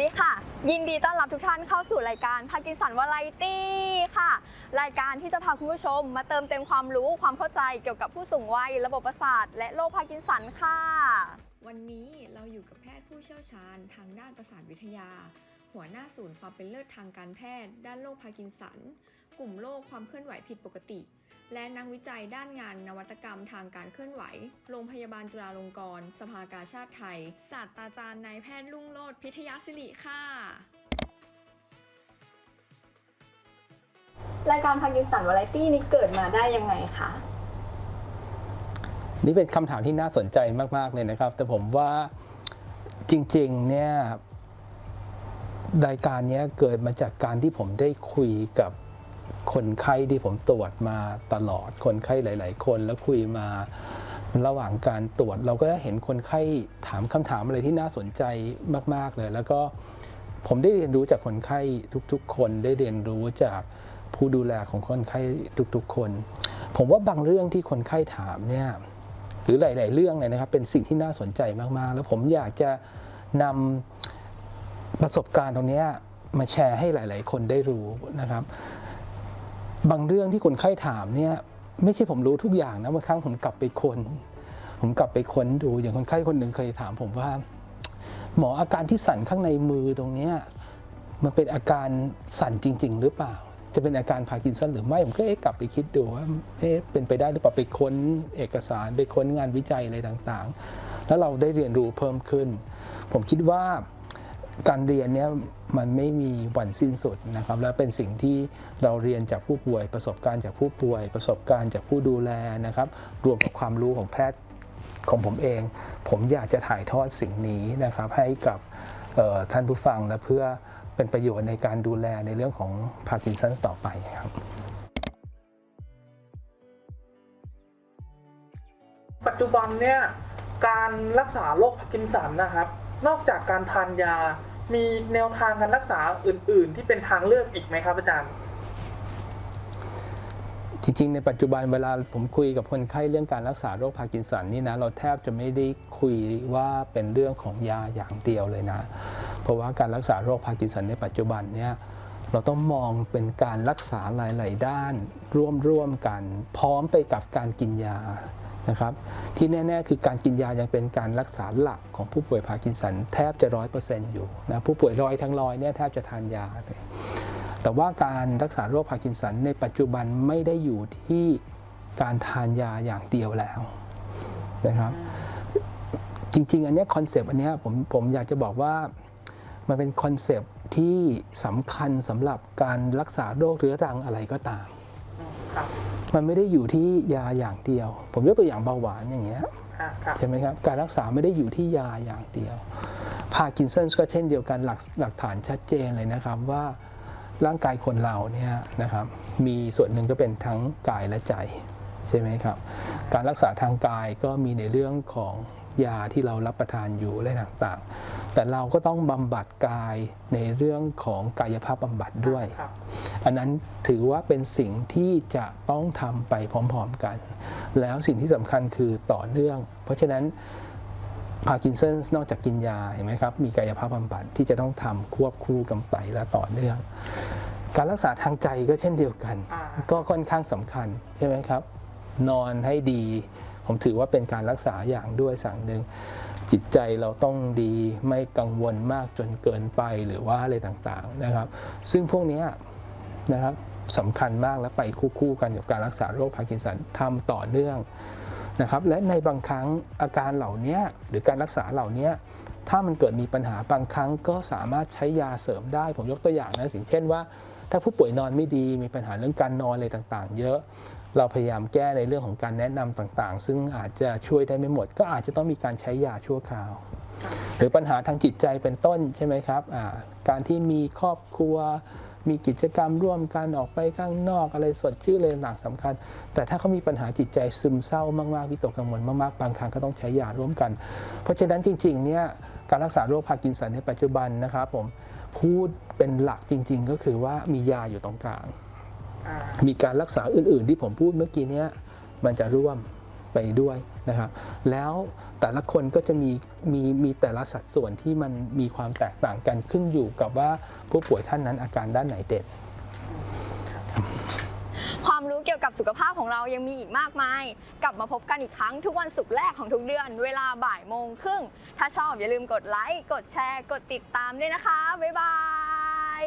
ดีค่ะ ยินดีต้อนรับทุกท่านเข้าสู่รายการพากินสันวาไรตี้ค่ะ รายการที่จะพาคุณผู้ชม มาเติมเต็มความรู้ความเข้าใจเกี่ยวกับผู้สูงวัย ระบบประสาท และโรคพากินสันค่ะ วันนี้เราอยู่กับแพทย์ผู้เชี่ยวชาญทางด้านประสาทวิทยา หัวหน้าศูนย์ความเป็นเลิศทางการแพทย์ ด้านโรคพากินสัน กลุ่มโรคความเคลื่อนไหวผิดปกติ และนักวิจัยด้านงานนวัตกรรมทางการเคลื่อนไหว โรงพยาบาลจุฬาลงกรณ์ สภากาชาติไทย ศาสตราจารย์นายแพทย์ลุ่งโลดพิทยาศิริค่ะ รายการพากินสันวาไรตี้นี้เกิดมาได้ยังไงคะ นี่เป็นคำถามที่น่าสนใจมาก ๆ เลยนะครับ แต่ผมว่าจริง ๆ เนี่ยรายการเนี้ยเกิดมาจากการที่ผมได้คุยกับ คนไข้ที่ผมตรวจมาตลอดคนไข้หลาย ๆ คนแล้วคุยมาระหว่างการตรวจ เราก็เห็นคนไข้ถามคำถามอะไรที่น่าสนใจมาก ๆ เลย แล้วก็ผมได้เรียนรู้จากคนไข้ทุก ๆ คนได้เรียนรู้จากผู้ดูแลของคนไข้ทุก ๆ คน ผมว่าบางเรื่องที่คนไข้ถามเนี่ยหรือหลาย ๆ เรื่องเลยนะครับเป็นสิ่งที่น่าสนใจมาก ๆ แล้วผมอยากจะนำประสบการณ์ตรงนี้มาแชร์ให้หลาย ๆ คนได้รู้นะครับ บางเรื่องที่คนไข้ถามเนี่ยไม่ใช่ผมรู้ทุกอย่างนะบางครั้งผมกลับไปคน ผมกลับไปค้นดูอย่างคนไข้คนหนึ่งเคยถามผมว่า หมออาการที่สั่นข้างในมือตรงเนี้ยมันเป็นอาการสั่นจริง ๆ หรือเปล่า จะเป็นอาการพาร์กินสันหรือไม่ผมก็เอ๊ะกลับไปคิดดูว่าเอ๊ะเป็นไปได้หรือเปล่าไปค้นเอกสารไปค้นงานวิจัยอะไรต่างๆ แล้วเราได้เรียนรู้เพิ่มขึ้น ผมคิดว่า การเรียนเนี้ยมันไม่มีวันสิ้นสุดนะครับและเป็นสิ่งที่เราเรียนจากผู้ป่วย ประสบการณ์จากผู้ป่วย ประสบการณ์จากผู้ดูแลนะครับรวมกับความรู้ของแพทย์ของผมเอง ผมอยากจะถ่ายทอดสิ่งนี้นะครับให้กับท่านผู้ฟังและเพื่อเป็นประโยชน์ในการดูแลในเรื่องของพาร์กินสันต่อไปครับปัจจุบันเนี่ยการรักษาโรคพาร์กินสันนะครับ นอกจากการทานยา มีแนวทางการรักษาอื่น ๆ ที่เป็นทางเลือกอีกไหมครับอาจารย์ จริง ๆ ในปัจจุบันเวลาผมคุยกับคนไข้เรื่องการรักษาโรคพาร์กินสันนี่นะ เราแทบจะไม่ได้คุยว่าเป็นเรื่องของยาอย่างเดียวเลยนะ เพราะว่าการรักษาโรคพาร์กินสันในปัจจุบันเนี่ยเราต้องมองเป็นการรักษาหลาย ๆ ด้านร่วม ๆ กัน พร้อมไปกับการกินยา นะครับที่แน่ๆ คือการกินยายังเป็นการรักษาหลักของผู้ป่วยพาร์กินสันแทบจะร้อยเปอร์เซ็นต์อยู่นะผู้ป่วยร้อยทั้งร้อยเนี่ยแทบจะทานยาเลยแต่ว่าการรักษาโรคพาร์กินสันในปัจจุบันไม่ได้อยู่ที่การทานยาอย่างเดียวแล้วนะครับจริงๆ อันเนี้คอนเซปต์อันเนี้ยผมผมอยากจะบอกว่ามันเป็นคอนเซปต์ที่สำคัญสำหรับการรักษาโรคเรื้อรังอะไรก็ตาม มันไม่ได้อยู่ที่ยาอย่างเดียว ผมยกตัวอย่างเบาหวานอย่างเงี้ยอะครับใช่ไหมครับ การรักษาไม่ได้อยู่ที่ยาอย่างเดียว พาร์กินสันก็เช่นเดียวกันหลักหลักฐานชัดเจนเลยนะครับว่าร่างกายคนเราเนี่ยนะครับมีส่วนหนึ่งก็เป็นทั้งกายและใจใช่ไหมครับ การรักษาทางกายก็มีในเรื่องของยาที่เรารับประทานอยู่และต่างๆ แต่เราก็ต้องบำบัดกายในเรื่องของกายภาพบำบัดด้วยครับ อันนั้นถือว่าเป็นสิ่งที่จะต้องทำไปพร้อมๆกัน แล้วสิ่งที่สำคัญคือต่อเนื่อง เพราะฉะนั้นพาร์กินสันนอกจากกินยาเห็นไหมครับ มีกายภาพบำบัดที่จะต้องทำควบคู่กันไปและต่อเนื่อง การรักษาทางใจก็เช่นเดียวกันอ่าก็ค่อนข้างสำคัญใช่ไหมครับ นอนให้ดี ผมถือว่าเป็นการรักษาอย่างด้วยสั่งหนึ่งจิตใจเราต้องดีไม่กังวลมากจนเกินไปหรือว่าอะไรต่างๆนะครับ ซึ่งพวกเนี้ย นะครับสำคัญมากและไปคู่ๆกันกับการรักษาโรคพาร์กินสันทำต่อเนื่องนะครับและในบางครั้งอาการเหล่านี้หรือการรักษาเหล่านี้ถ้ามันเกิดมีปัญหาบางครั้งก็สามารถใช้ยาเสริมได้ ผมยกตัวอย่างนะอย่างเช่นว่า ถ้าผู้ป่วยนอนไม่ดีมีปัญหาเรื่องการนอนอะไรต่างๆ เยอะ เราพยายามแก้ในเรื่องของการแนะนำต่างๆ ซึ่งอาจจะช่วยได้ไม่หมด ก็อาจจะต้องมีการใช้ยาชั่วคราว หรือปัญหาทางจิตใจเป็นต้นใช่ไหมครับการที่มีครอบครัว มีกิจกรรมร่วมกันออกไปข้างนอกอะไรสดชื่นอะไรต่างๆสำคัญ แต่ถ้าเขามีปัญหาจิตใจซึมเศร้ามากๆวิตกกังวลมากๆบางครั้งก็ต้องใช้ยาร่วมกัน เพราะฉะนั้นจริงๆเนี่ยการรักษาโรคพาร์กินสันในปัจจุบันนะครับผมพูดเป็นหลักจริง ๆ ก็คือว่ามียาอยู่ตรงกลางอ่ามีการรักษาอื่น ๆ ที่ผมพูดเมื่อกี้เนี้ยมันจะร่วม ไปด้วยนะครับแล้วแต่ละคนก็จะมีมีมีแต่ละสัดส่วนที่มันมีความแตกต่างกันขึ้นอยู่กับว่าผู้ป่วยท่านนั้นอาการด้านไหนเด่นความรู้เกี่ยวกับสุขภาพของเรายังมีอีกมากมาย กลับมาพบกันอีกครั้งทุกวันศุกร์แรกของทุกเดือน เวลาบ่ายโมงครึ่ง ถ้าชอบอย่าลืมกดไลค์ กดแชร์ กดติดตามด้วยนะคะ บ๊ายบาย